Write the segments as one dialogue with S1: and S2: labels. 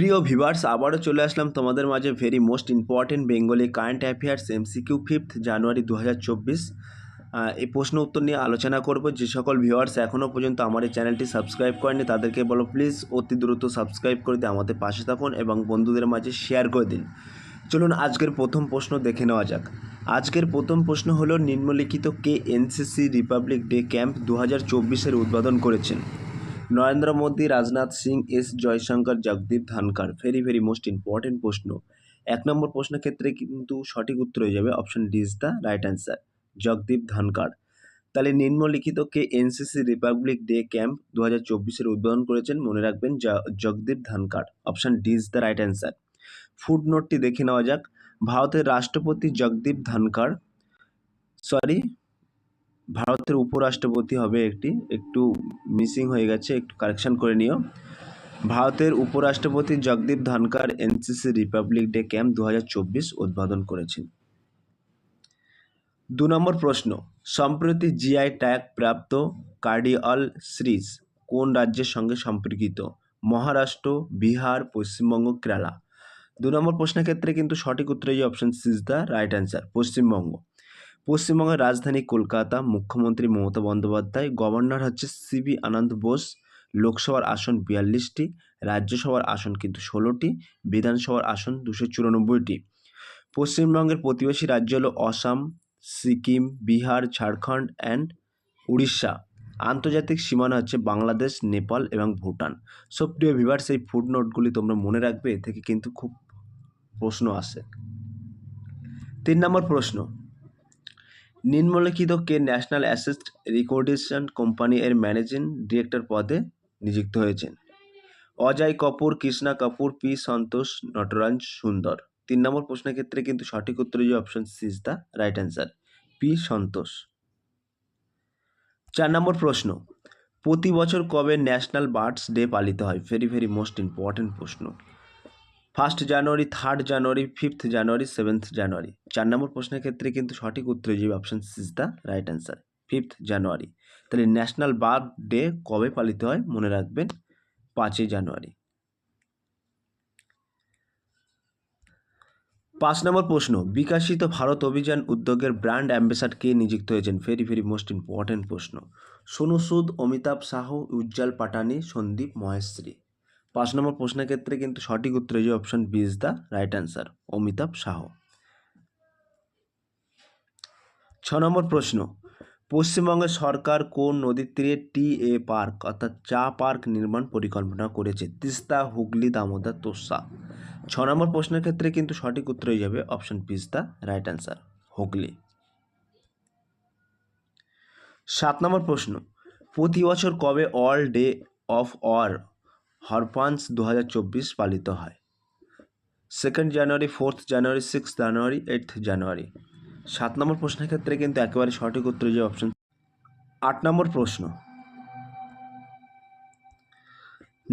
S1: প্রিয় ভিভার্স আবারও চলে আসলাম তোমাদের মাঝে very most important Bengali current affairs MCQ fifth January দু হাজার চব্বিশ। এই প্রশ্ন উত্তর নিয়ে আলোচনা করব। যে সকল ভিউয়ার্স এখনও পর্যন্ত আমার এই চ্যানেলটি সাবস্ক্রাইব করেনি তাদেরকে বলো প্লিজ অতি দ্রুত সাবস্ক্রাইব করে দিয়ে আমাদের পাশে থাকুন এবং বন্ধুদের মাঝে শেয়ার করে দিন। চলুন আজকের প্রথম প্রশ্ন দেখে নেওয়া যাক। আজকের প্রথম প্রশ্ন হলো, নিম্নলিখিত কে এনসিসি রিপাবলিক ডে ক্যাম্প দু হাজার উদ্বোধন করেছেন? Narendra Modi, Rajnath Singh, S Jaishankar, Jagdeep Dhankhar very very most important প্রশ্ন। এক নম্বর প্রশ্নের ক্ষেত্রে কিন্তু সঠিক উত্তর হয়ে যাবে option D is the right answer Jagdeep Dhankhar তাহলে নিম্নলিখিত কে এনসিসি রিপাবলিক ডে ক্যাম্প দু হাজার চব্বিশের উদ্বোধন করেছেন মনে রাখবেন Jagdeep Dhankhar option D is the right answer food নোটটি দেখে নেওয়া যাক। ভারতের রাষ্ট্রপতি জগদীপ ধানকার সরি ভারতের উপরাষ্ট্রপতি হবে একটি, একটু মিসিং হয়ে গেছে, একটু কারেকশন করে নিও। ভারতের উপরাষ্ট্রপতি Jagdeep Dhankhar NCC Republic Day camp দু হাজার চব্বিশ উদ্বোধন করেছেন। দু নম্বর প্রশ্ন, সম্প্রতি জিআই ট্যাগ প্রাপ্ত কার্ডিয়াল সিরিজ কোন রাজ্যের সঙ্গে সম্পর্কিত? মহারাষ্ট্র, বিহার, পশ্চিমবঙ্গ, কেরালা। দু নম্বর প্রশ্নের ক্ষেত্রে কিন্তু সঠিক উত্তর এই option C is the right answer Paschimbanga. পশ্চিমবঙ্গের রাজধানী কলকাতা, মুখ্যমন্ত্রী মমতা বন্দ্যোপাধ্যায়, গভর্নর হচ্ছে সিবি আনন্দ বোস, লোকসভার আসন বিয়াল্লিশটি, রাজ্যসভার আসন কিন্তু ষোলোটি, বিধানসভার আসন দুশো চুরানব্বইটি। পশ্চিমবঙ্গের প্রতিবেশী রাজ্য হলো অসম, সিকিম, বিহার, ঝাড়খণ্ড অ্যান্ড উড়িষ্যা। আন্তর্জাতিক সীমানা হচ্ছে বাংলাদেশ, নেপাল এবং ভুটান। সব প্রিয় ভিভার্স এই ফুড নোটগুলি তোমরা মনে রাখবে, এ থেকে কিন্তু খুব প্রশ্ন আসে। তিন নম্বর প্রশ্ন নিম্নলিখিত কে ন্যাশনাল অ্যাসেস্ট রিকর্ডেশন কোম্পানি এর ম্যানেজিং ডিরেক্টর পদে নিযুক্ত হয়েছেন। অজয় কাপুর, কৃষ্ণা কাপুর, পি সন্তোষ নটরাজ সুন্দর। তিন নম্বর প্রশ্নের ক্ষেত্রে কিন্তু সঠিক উত্তর যে option C is the right answer P Santosh. চার নম্বর প্রশ্ন, প্রতি বছর কবে ন্যাশনাল বার্ডস ডে পালিত হয়? ভেরি ভেরি মোস্ট ইম্পর্ট্যান্ট প্রশ্ন। First January third January fifth January seventh January চার নম্বর প্রশ্নের ক্ষেত্রে কিন্তু সঠিক উত্তর যে option is the right answer fifth January তাহলে ন্যাশনাল বার্ড ডে কবে পালিত হয় মনে রাখবেন? পাঁচই জানুয়ারি পাঁচ নম্বর প্রশ্ন, বিকাশিত ভারত অভিযান উদ্যোগের ব্র্যান্ড অ্যাম্বাসাডর কে নিযুক্ত হয়েছেন? ভেরি ভেরি মোস্ট ইম্পর্ট্যান্ট প্রশ্ন। সোনু সুদ, অমিতাভ সাহু, উজ্জ্বল পাটানি, সন্দীপ মহেশ্রী। পাঁচ নম্বর প্রশ্নের ক্ষেত্রে কিন্তু সঠিক উত্তর যে option B is the right answer Amitabh Shah ছ নম্বর প্রশ্ন, পশ্চিমবঙ্গের সরকার কোন নদীর তীরে টি এ পার্ক, অর্থাৎ চা পার্ক নির্মাণ পরিকল্পনা করেছে? তিস্তা, হুগলি, দামোদর, তোসা। ছ নম্বর প্রশ্নের ক্ষেত্রে কিন্তু সঠিক উত্তর হয়ে যাবে option B is the right answer Hooghly. সাত নম্বর প্রশ্ন, প্রতি বছর কবে world day of war orphans দু পালিত হয়। Second January fourth January six January eight January সাত নম্বর প্রশ্নের ক্ষেত্রে কিন্তু একেবারে সঠিক উত্তর যে অপশন আট নম্বর প্রশ্ন।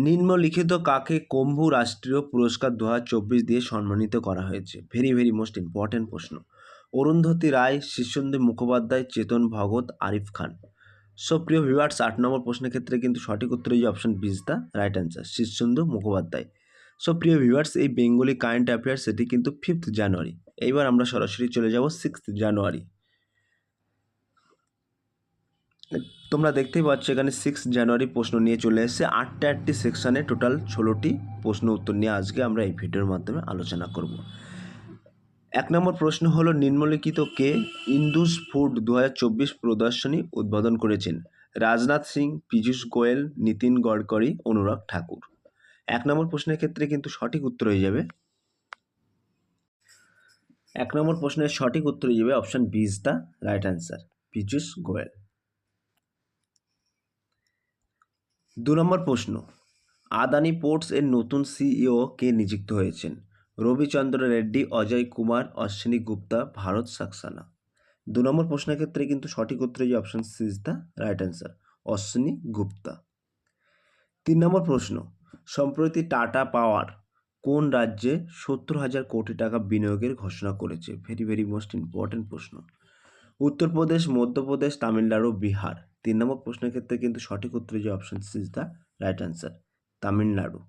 S1: নিম্নলিখিত কাকে কম্বু রাষ্ট্রীয় পুরস্কার দু হাজার চব্বিশ দিয়ে সম্মানিত করা হয়েছে? ভেরি ভেরি মোস্ট ইম্পর্ট্যান্ট প্রশ্ন। অরুন্ধতী রায় শীর্ষেন্দু মুখোপাধ্যায়, চেতন ভগত, আরিফ খান। সো প্রিয় ভিউয়ার্স, আট নম্বর প্রশ্নের ক্ষেত্রে কিন্তু সঠিক উত্তর যে option B is the right answer Shirshendu Mukhopadhyay. So প্রিয় ভিউয়ার্স, এই বেঙ্গলি কারেন্ট অ্যাফেয়ার্স, সেটি কিন্তু ফিফথ জানুয়ারি এইবার আমরা সরাসরি চলে যাব সিক্সথ জানুয়ারি তোমরা দেখতেই পাচ্ছ এখানে সিক্স জানুয়ারি প্রশ্ন নিয়ে চলে এসেছে। আটটা আটটি সেকশানে টোটাল ষোলোটি প্রশ্ন উত্তর নিয়ে আজকে আমরা এই ভিডিওর মাধ্যমে আলোচনা করব। এক নম্বর প্রশ্ন হলো, নিম্নলিখিত কে ইন্দুস ফুড দু হাজার চব্বিশ প্রদর্শনী উদ্বোধন করেছেন? রাজনাথ সিং, পীযূষ গোয়েল, নীতিন গডকরি, অনুরাগ ঠাকুর। এক নম্বর প্রশ্নের ক্ষেত্রে কিন্তু সঠিক উত্তর হয়ে যাবে। এক নম্বর প্রশ্নের সঠিক উত্তর হয়ে যাবে option B is the right answer, Piyush Goyal. দু নম্বর প্রশ্ন, আদানি পোর্টস এর নতুন সিইও কে নিযুক্ত হয়েছেন? রবিচন্দ্র রেড্ডি, অজয় কুমার, অশ্বিনী গুপ্তা, ভারত সাকসানা। দু নম্বর প্রশ্নের ক্ষেত্রে কিন্তু সঠিক উত্তর যে option C is the right answer Ashwini Gupta. তিন নম্বর প্রশ্ন, সম্প্রতি টাটা পাওয়ার কোন রাজ্যে সত্তর হাজার কোটি টাকা বিনিয়োগের ঘোষণা করেছে? ভেরি ভেরি মোস্ট ইম্পর্ট্যান্ট প্রশ্ন। উত্তরপ্রদেশ, মধ্যপ্রদেশ, তামিলনাড়ু, বিহার। তিন নম্বর প্রশ্নের ক্ষেত্রে কিন্তু সঠিক উত্তর যে option C is the right answer Tamil Nadu.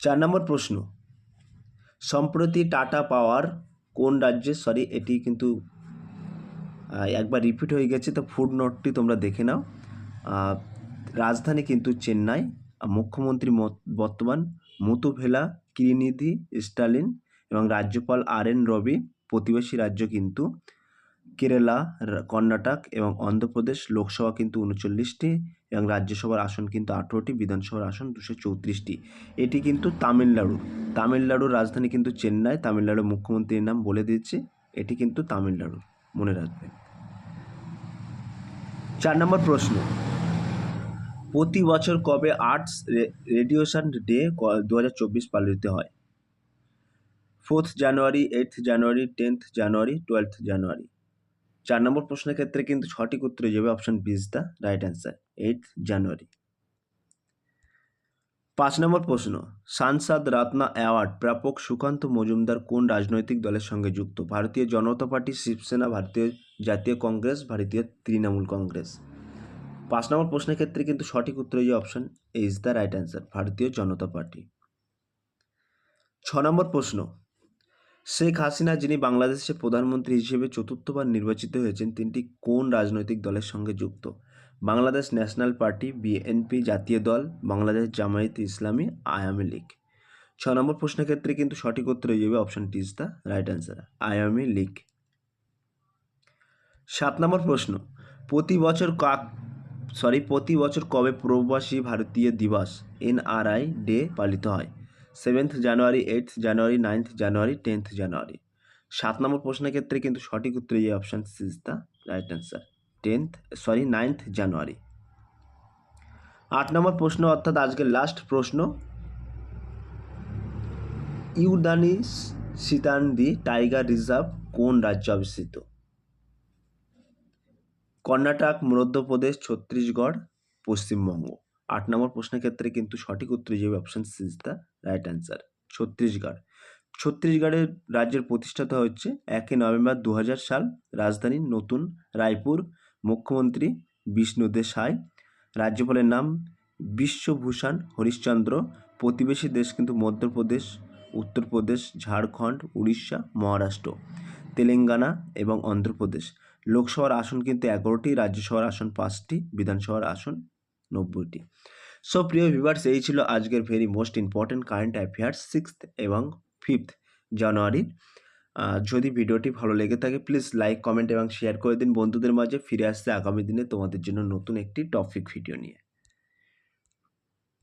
S1: চার নম্বর প্রশ্ন সম্প্রতি টাটা পাওয়ার, কোন রাজ্যে? সরি এটি কিন্তু একবার রিপিট হয়ে গেছে, তো ফুড নোটটি তোমরা দেখে নাও। রাজধানী কিন্তু চেন্নাই মুখ্যমন্ত্রী বর্তমান মুতুভেলা কিরিনিধি, স্টালিন এবং রাজ্যপাল আর এন রবি, প্রতিবেশী রাজ্য কিন্তু, কেরালা কর্ণাটক এবং অন্ধ্রপ্রদেশ লোকসভা কিন্তু উনচল্লিশটি। এবং রাজ্যসভার আসন কিন্তু আঠেরোটি, বিধানসভার আসন দুশো চৌত্রিশটি। এটি কিন্তু তামিলনাড়ু। তামিলনাড়ুর রাজধানী কিন্তু চেন্নাই, তামিলনাড়ুর মুখ্যমন্ত্রীর নাম বলে দিচ্ছি এটি কিন্তু তামিলনাড়ু। মনে রাখবেন। চার নম্বর প্রশ্ন। প্রতি বছর কবে আর্টস রেডিয়েশন ডে দু হাজার চব্বিশ পালিত হয়? Fourth January, eighth January, tenth January, twelfth January. চার নম্বর প্রশ্নের ক্ষেত্রে কিন্তু সঠিক উত্তর যাবে option B is the right answer. Eight January পাঁচ নম্বর প্রশ্ন, সাংসদ রত্না অ্যাওয়ার্ড প্রাপক সুকান্ত মজুমদার কোন রাজনৈতিক দলের সঙ্গে যুক্ত? ভারতীয় জনতা পার্টি, শিবসেনা, ভারতীয় জাতীয় কংগ্রেস, ভারতীয় তৃণমূল কংগ্রেস। পাঁচ নম্বর প্রশ্নের ক্ষেত্রে কিন্তু সঠিক উত্তর হয়ে option is the right answer Bharatiya Janata party. ছ নম্বর প্রশ্ন, শেখ হাসিনা যিনি বাংলাদেশের প্রধানমন্ত্রী হিসেবে চতুর্থবার নির্বাচিত হয়েছেন, তিনটি কোন রাজনৈতিক দলের সঙ্গে যুক্ত? বাংলাদেশ ন্যাশনাল পার্টি, বিএনপি জাতীয় দল, বাংলাদেশ জামায়াতে ইসলামী আয়ামি লীগ। ছ নম্বর প্রশ্নের ক্ষেত্রে কিন্তু সঠিক উত্তর হয়ে যাবে option T is the right answer Awami League. সাত নম্বর প্রশ্ন, প্রতি বছর কাক, সরি, প্রতি বছর কবে প্রবাসী ভারতীয় দিবস, এনআরআই ডে পালিত হয়? Seventh January, eighth January, ninth January, tenth January. সাত নম্বর প্রশ্নের ক্ষেত্রে কিন্তু সঠিক উত্তর এই option is the right answer. Tenth, sorry, ninth January. আট নম্বর প্রশ্ন, অর্থাৎ আজকের লাস্ট প্রশ্ন। ইউদানি সীতান্দি টাইগার রিজার্ভ কোন রাজ্যে অবস্থিত? কর্ণাটক, মধ্যপ্রদেশ, ছত্তিশগড়, পশ্চিমবঙ্গ। আট নম্বর প্রশ্নের ক্ষেত্রে কিন্তু সঠিক উত্তর হিসেবে option is the right answer Chhattisgarh. ছত্তিশগড়ের রাজ্যের প্রতিষ্ঠাতা হচ্ছে একই নভেম্বর দু হাজার সাল রাজধানী নতুন, রায়পুর মুখ্যমন্ত্রী বিষ্ণু দেশাই, রাজ্যপালের নাম বিশ্বভূষণ হরিশ্চন্দ্র, প্রতিবেশী দেশ কিন্তু মধ্যপ্রদেশ, উত্তরপ্রদেশ, ঝাড়খণ্ড, উড়িষ্যা, মহারাষ্ট্র, তেলেঙ্গানা এবং অন্ধ্রপ্রদেশ। লোকসভার আসন কিন্তু এগারোটি, রাজ্যসভার আসন পাঁচটি, বিধানসভার আসন নব্বইটি। সো প্রিয় ভিভার্স এই ছিল আজকের very most important current affairs sixth এবং ফিফথ জানুয়ারির যদি ভিডিওটি ভালো লেগে থাকে প্লিজ লাইক কমেন্ট এবং শেয়ার করে দিন। বন্ধুদের মাঝে ফিরে আসতে আগামী দিনে তোমাদের জন্য নতুন একটি টপিক ভিডিও নিয়ে।